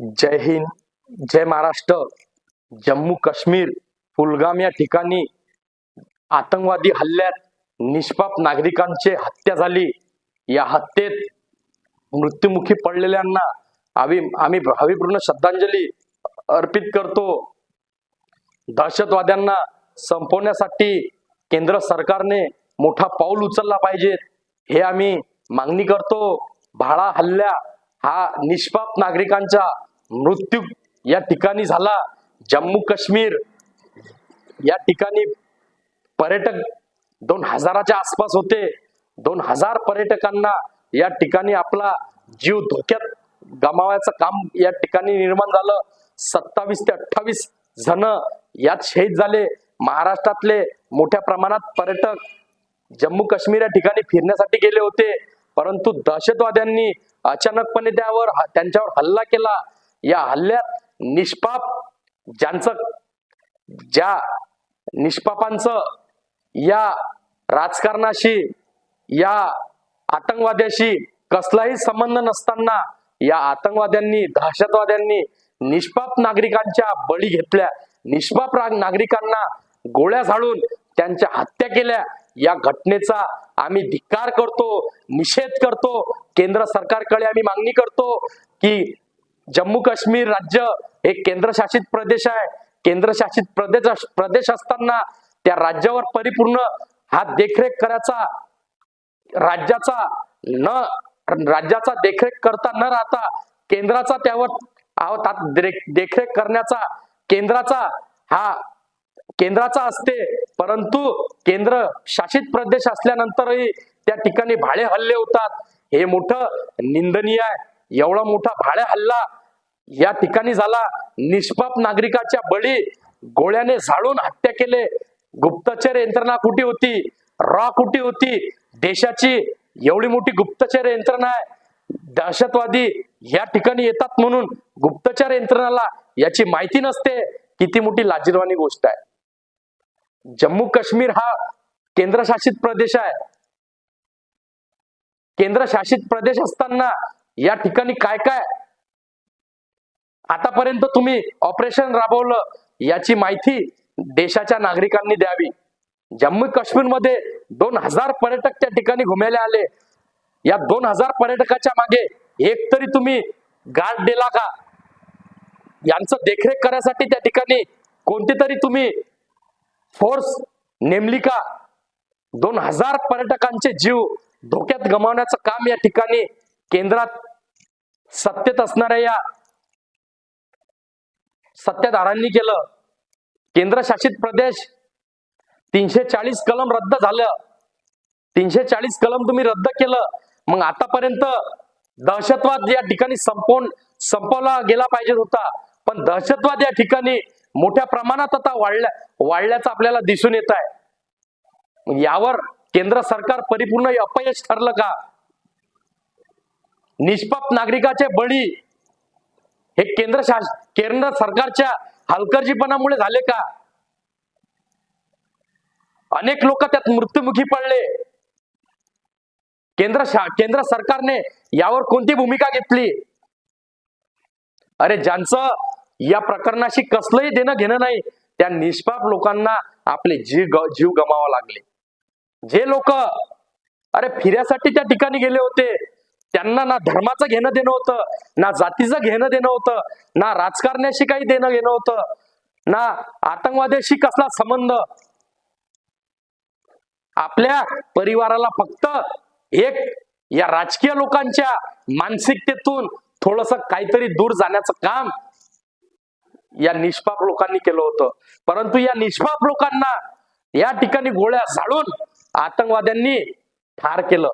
जय हिंद जय महाराष्ट्र जम्मू काश्मीर पुलगाम या ठिकाणी आतंकवादी हल्ल्यात निष्पाप नागरिकांची हत्या झाली. या हत्येत मृत्युमुखी पडलेल्यांना आम्ही आम्ही भावपूर्ण श्रद्धांजली अर्पित करतो. दहशतवाद्यांना संपवण्यासाठी केंद्र सरकारने मोठा पाऊल उचलला पाहिजे हे आम्ही मागणी करतो. भाळा हल्ल्या हा निष्पाप नागरिकांचा मृत्यू या ठिकाणी झाला. जम्मू काश्मीर या ठिकाणी पर्यटक दोन हजाराच्या आसपास होते. दोन हजार पर्यटकांना या ठिकाणी आपला जीव धोक्यात गमावायचं काम या ठिकाणी निर्माण झालं. सत्तावीस ते अठ्ठावीस जण यात शहीद झाले. महाराष्ट्रातले मोठ्या प्रमाणात पर्यटक जम्मू काश्मीर या ठिकाणी फिरण्यासाठी गेले होते. परंतु दहशतवाद्यांनी अचानकपणे त्यावर त्यांच्यावर हल्ला केला. या हल्ल्यात निष्पाप ज्यांचं ज्या निष्पापांचं या राजकारणाशी या आतंकवाद्याशी कसलाही संबंध नसताना या आतंकवाद्यांनी दहशतवाद्यांनी निष्पाप नागरिकांच्या बळी घेतल्या. निष्पाप नागरिकांना गोळ्या झाडून त्यांच्या हत्या केल्या. या घटनेचा आम्ही धिक्कार करतो निषेध करतो. केंद्र सरकारकडे आम्ही मागणी करतो की जम्मू काश्मीर राज्य हे केंद्रशासित प्रदेश आहे. केंद्रशासित प्रदेश प्रदेश असताना त्या राज्यावर परिपूर्ण हा देखरेख करायचा राज्याचा न राज्याचा देखरेख करता न राहता केंद्राचा त्यावर देख- देखरेख करण्याचा केंद्राचा हा केंद्राचा असते. परंतु केंद्र शासित प्रदेश असल्यानंतरही त्या ठिकाणी भाडे हल्ले होतात. हे मोठं निंदनीय आहे. एवढा मोठा भाडे हल्ला या ठिकाणी झाला. निष्पाप नागरिकाच्या बळी गोळ्याने झाडून हत्या केले. गुप्तचर यंत्रणा कुठे होती? रॉ कुठे होती? देशाची एवढी मोठी गुप्तचर यंत्रणा आहे. दहशतवादी या ठिकाणी येतात म्हणून गुप्तचर यंत्रणाला याची माहिती नसते. किती मोठी लाजीरवाणी गोष्ट आहे. जम्मू काश्मीर हा केंद्रशासित प्रदेश आहे. केंद्रशासित प्रदेश असताना या ठिकाणी काय काय आतापर्यंत तुम्ही ऑपरेशन राबवलं याची माहिती देशाच्या नागरिकांनी द्यावी. जम्मू काश्मीरमध्ये दोन हजार पर्यटक त्या ठिकाणी घुमायला आले. या दोन हजार पर्यटकाच्या मागे एक तरी तुम्ही गार्ड दिला का? यांचं देखरेख करण्यासाठी त्या ठिकाणी कोणती तरी तुम्ही फोर्स नेमली का? दोन हजार पर्यटकांचे जीव धोक्यात गमावण्याचं काम या ठिकाणी केंद्रात सत्तेत असणाऱ्या या सत्ताधारांनी केलं. केंद्रशासित प्रदेश तीनशे चाळीस कलम रद्द झालं. तीनशे चाळीस कलम तुम्ही रद्द केलं. मग आतापर्यंत दहशतवाद या ठिकाणी संपवून संपवला गेला पाहिजे होता. पण दहशतवाद या ठिकाणी मोठ्या प्रमाणात आता वाढल्या वाढल्याचं आपल्याला दिसून येत आहे. यावर केंद्र सरकार परिपूर्ण अपयश ठरलं का? निष्पाप नागरिकाचे बळी हे केंद्र केंद्र सरकारच्या हलकर्जीपणामुळे झाले का? अनेक लोक त्यात मृत्युमुखी पडले. केंद्र केंद्र सरकारने यावर कोणती भूमिका घेतली? अरे ज्यांचं या प्रकरणाशी कसलंही देणं घेणं नाही त्या निष्पाप लोकांना आपले जीव जीव गमावा लागले. जे लोक अरे फिऱ्यासाठी त्या ठिकाणी गेले होते त्यांना ना धर्माचं घेणं देणं होतं ना जातीचं घेणं देणं होतं ना राजकारण्याशी काही देणं घेणं होतं ना आतंकवाद्याशी कसला संबंध. आपल्या परिवाराला फक्त एक या राजकीय लोकांच्या मानसिकतेतून थोडस काहीतरी दूर जाण्याचं काम या निष्पाप लोकांनी केलं होतं. परंतु या निष्पाप लोकांना या ठिकाणी गोळ्या झाडून आतंकवाद्यांनी ठार केलं.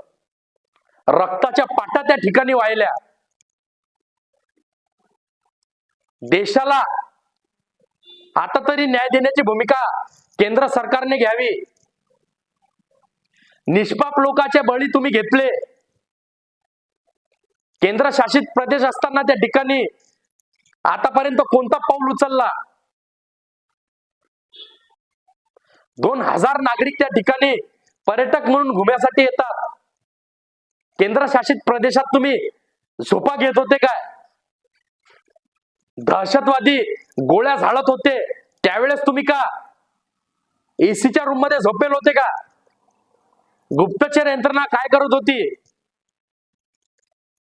रक्ताच्या पाटा त्या ठिकाणी वाहिल्या. देशाला आता तरी न्याय देण्याची भूमिका केंद्र सरकारने घ्यावी. निष्पाप लोकांचे बळी तुम्ही घेतले. केंद्र शासित प्रदेश असताना त्या ठिकाणी आतापर्यंत कोणता पाऊल उचलला? दोन हजार नागरिक त्या ठिकाणी पर्यटक म्हणून घुम्यासाठी येतात. केंद्र शासित प्रदेशात तुम्ही झोपा घेत होते काय? दहशतवादी गोळ्या झाडत होते. त्यावेळेस तुम्ही का एसीच्या रूममध्ये झोपेल होते का? गुप्तचर यंत्रणा काय करत होती?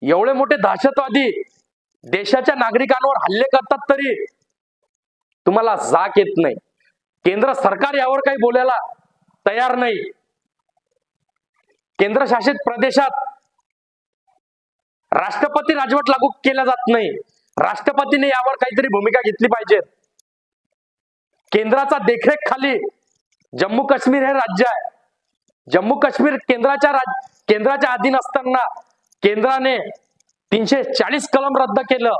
एवढे मोठे दहशतवादी देशाच्या नागरिकांवर हल्ले करतात तरी तुम्हाला जाग येत नाही. केंद्र सरकार यावर काही बोलायला तयार नाही. केंद्रशासित प्रदेशात राष्ट्रपती राजवट लागू केला जात नाही. राष्ट्रपतीने यावर काहीतरी भूमिका घेतली पाहिजे. केंद्राचा देखरेख खाली जम्मू काश्मीर हे राज्य आहे. जम्मू काश्मीर केंद्राच्या राज केंद्राच्या अधीन असताना केंद्राने तीनशे चाळीस कलम रद्द केलं.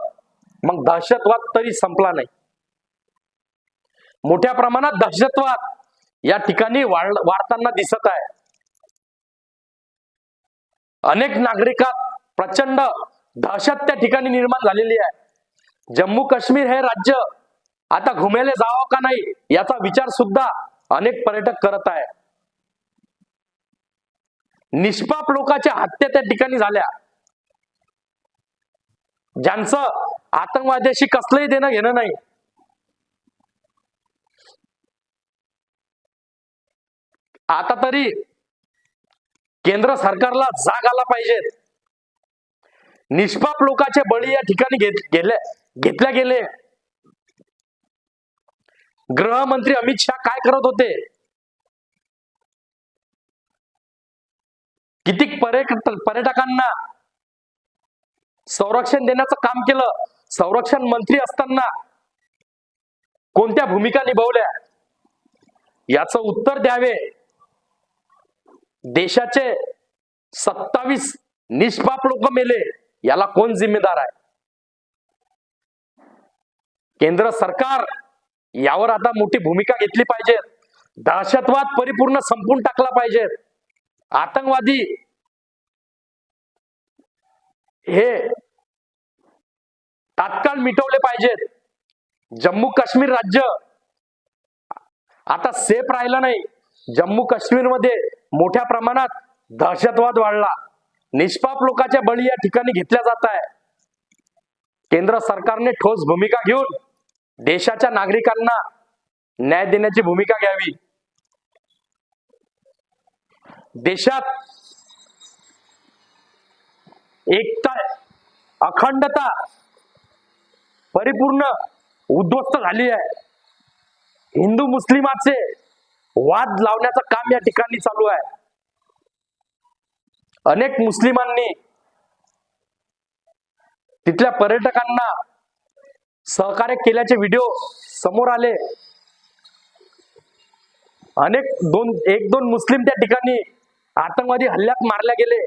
मग दहशतवाद तरी संपला नाही. मोठ्या प्रमाणात दहशतवाद या ठिकाणी वाढ वाढताना दिसत आहे. अनेक नागरिकात प्रचंड दहशत त्या ठिकाणी निर्माण झालेली आहे. जम्मू काश्मीर हे राज्य आता घुमेले जावं का नाही याचा विचार सुद्धा अनेक पर्यटक करत आहे. निष्पाप लोकांच्या हत्या त्या ठिकाणी झाल्या. ज्यांचं आतंकवाद्याशी कसलंही देणं घेणं नाही. आता तरी केंद्र सरकारला जाग आला पाहिजेत निष्पाप लोकांचे बळी या ठिकाणी गेले घेतल्या गेले. गृहमंत्री अमित शहा काय करत होते? किती पर्यटक पर्यटकांना संरक्षण देण्याचं काम केलं. संरक्षण मंत्री असताना कोणत्या भूमिका निभावल्या? याचं उत्तर द्यावे. देशाचे सत्तावीस निष्पाप लोक मेले. याला कोण जिम्मेदार आहे? केंद्र सरकार यावर आता मोठी भूमिका घेतली पाहिजे. दहशतवाद परिपूर्ण संपून टाकला पाहिजे. आतंकवादी हे तात्काळ मिटवले पाहिजेत जम्मू काश्मीर राज्य आता सेफ राहिलं नाही. जम्मू काश्मीरमध्ये मोठ्या प्रमाणात दहशतवाद वाढला. निष्पाप लोकांच्या बळी या ठिकाणी घेतल्या जात आहे. केंद्र सरकारने ठोस भूमिका घेऊन देशाच्या नागरिकांना न्याय देण्याची भूमिका घ्यावी. देशात एकता अखंडता परिपूर्ण उद्ध्वस्त झाली आहे. हिंदू मुस्लिमाचे वाद लावण्याचं काम या ठिकाणी चालू आहे. अनेक मुस्लिमांनी तिथल्या पर्यटकांना सहकार्य केल्याचे व्हिडिओ समोर आले. अनेक दोन एक दोन मुस्लिम त्या ठिकाणी आतंकवादी हल्ल्यात मारल्या गेले.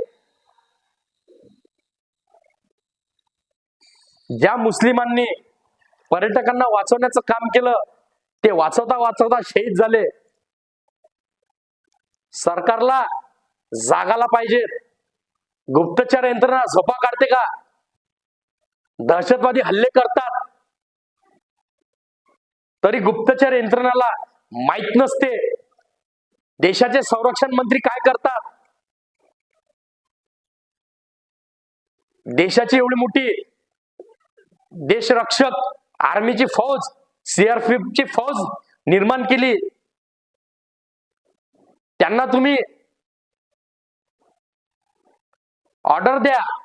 ज्या मुस्लिमांनी पर्यटकांना वाचवण्याचं काम केलं ते वाचवता वाचवता शहीद झाले. सरकारला जागाला पाहिजेत. गुप्तचर यंत्रणा झोपा काढते का? दहशतवादी हल्ले करतात. तरी गुप्तचर यंत्रणाला माहीत नसते. देशाचे संरक्षण मंत्री काय करतात? देशाची एवढी मोठी देशरक्षक आर्मीची फौज सीआरपीएफ ची फौज निर्माण केली. त्यांना तुम्ही ऑर्डर द्या.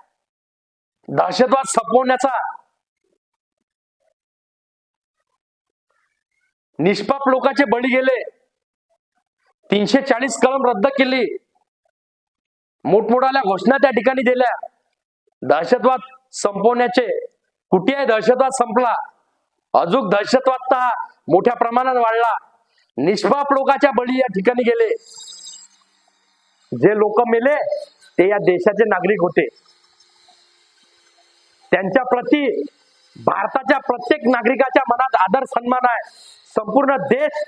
दहशतवाद संपवण्याचा. निष्पाप लोकांचे बळी गेले. तीनशे चाळीस कलम रद्द केली. मोठमोठ्या घोषणा त्या ठिकाणी दिल्या. दहशतवाद संपवण्याचे कुठे आहे दहशतवाद संपला. अजून दहशतवाद तर मोठ्या प्रमाणात वाढला. निष्पाप लोकांच्या बळी या ठिकाणी गेले. जे लोक मेले ते या देशाचे नागरिक होते. त्यांच्या प्रति भारताच्या प्रत्येक नागरिकाच्या मनात आदर सन्मान आहे. संपूर्ण देश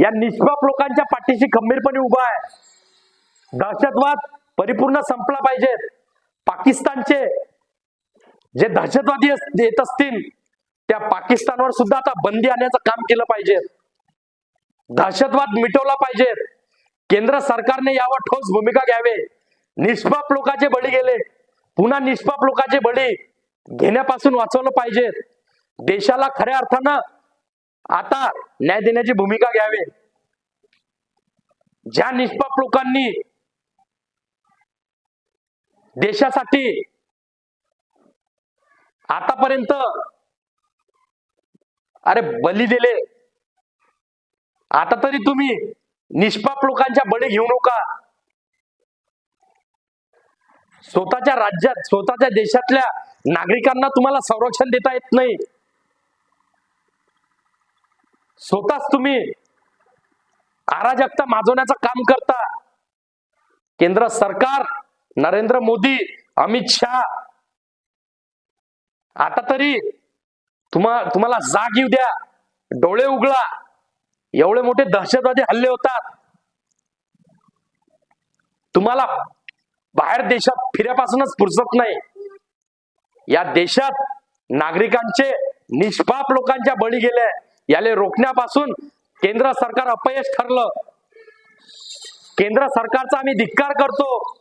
या निष्पाप लोकांच्या पाठीशी खंबीरपणे उभा आहे. दहशतवाद परिपूर्ण संपला पाहिजे. पाकिस्तानचे जे दहशतवादी येत असतील त्या पाकिस्तानवर सुद्धा आता बंदी आणण्याचं काम केलं पाहिजे. दहशतवाद मिटवला पाहिजे. केंद्र सरकारने यावर ठोस भूमिका घ्यावे. निष्पाप लोकांचे बळी गेले. पुन्हा निष्पाप लोकांचे बळी घेण्यापासून वाचवलं पाहिजे. देशाला खऱ्या अर्थानं आता न्याय देण्याची भूमिका घ्यावी. ज्या निष्पाप लोकांनी देशासाठी आतापर्यंत अरे बली दिले. आता तरी तुम्ही निष्पाप लोकांच्या बळी घेऊ नका. स्वतःच्या राज्यात स्वतःच्या देशातल्या नागरिकांना तुम्हाला संरक्षण देता येत नाही. स्वतःच तुम्ही अराजकता माजवण्याचं काम करता. केंद्र सरकार नरेंद्र मोदी अमित शहा आता तरी तुम्हा तुम्हाला जाग येऊ द्या डोळे उघडा. एवढे मोठे दहशतवादी हल्ले होतात. तुम्हाला बाहेर देशात फिऱ्यापासूनच फुरसत नाही. या देशात नागरिकांचे निष्पाप लोकांच्या बळी गेले. याले रोखण्यापासून केंद्र सरकार अपयश ठरलं. केंद्र सरकारचा आम्ही धिक्कार करतो.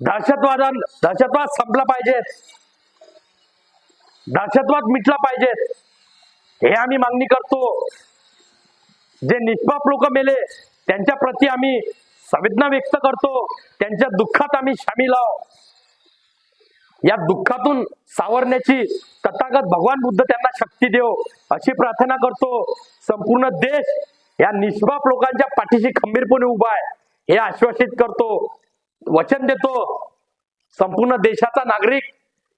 दहशतवाद दहशतवाद संपला पाहिजे. दहशतवाद मिटला पाहिजे. हे आम्ही मागणी करतो. जे निष्पाप लोक मेले त्यांच्या प्रती आम्ही संवेदना व्यक्त करतो. त्यांच्या दुःखात आम्ही सामील आहोत. या दुःखातून सावरण्याची तथागत भगवान बुद्ध त्यांना शक्ती देव अशी प्रार्थना करतो. संपूर्ण देश या निष्पाप लोकांच्या पाठीशी खंबीरपणे उभा आहे. हे आश्वासित करतो. वचन देतो. संपूर्ण देशाचा नागरिक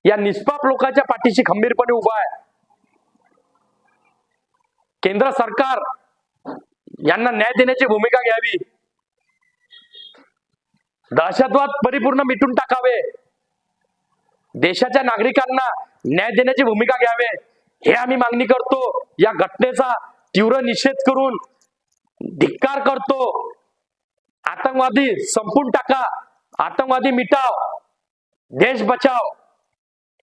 या निष्पाप लोकांच्या पाठीशी खंबीरपणे उभा आहे. केंद्र सरकार यांना न्याय देण्याची भूमिका घ्यावी. दहशतवाद परिपूर्ण मिटून टाकावे. देशाच्या नागरिकांना न्याय देण्याची भूमिका घ्यावे. हे आम्ही मागणी करतो. या घटनेचा तीव्र निषेध करून धिक्कार करतो. आतंकवादी संपून टाका. आतंकवादी मिटाव. देश बचाव.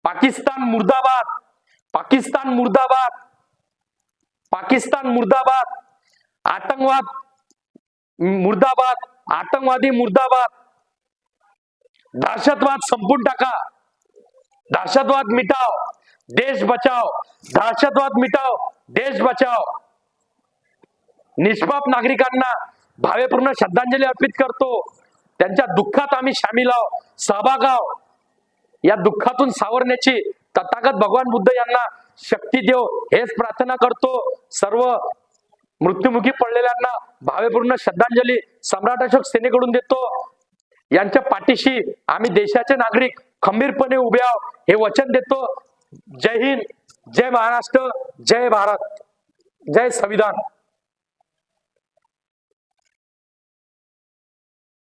पाकिस्तान मुर्दाबाद. पाकिस्तान मुर्दाबाद. पाकिस्तान मुर्दाबाद. आतंकवाद मुर्दाबाद. आतंकवादी मुर्दाबाद. दहशतवाद संपून टाका. दहशतवाद मिटाव देश बचाव दहशतवाद मिटाव देश बचाव निष्पाप नागरिकांना भावेपूर्ण श्रद्धांजली अर्पित करतो. त्यांच्या दुःखात आम्ही सामील आहोत सहभाग आहोत. या दुःखातून सावरण्याची तथागत भगवान बुद्ध यांना शक्ती देव हेच प्रार्थना करतो. सर्व मृत्युमुखी पडलेल्यांना भावेपूर्ण श्रद्धांजली सम्राट अशोक सेनेकडून देतो. यांच्या पाठीशी आम्ही देशाचे नागरिक खंबीरपणे उभे आहोत. हे वचन देतो. जय हिंद जय महाराष्ट्र जय भारत. जय संविधान.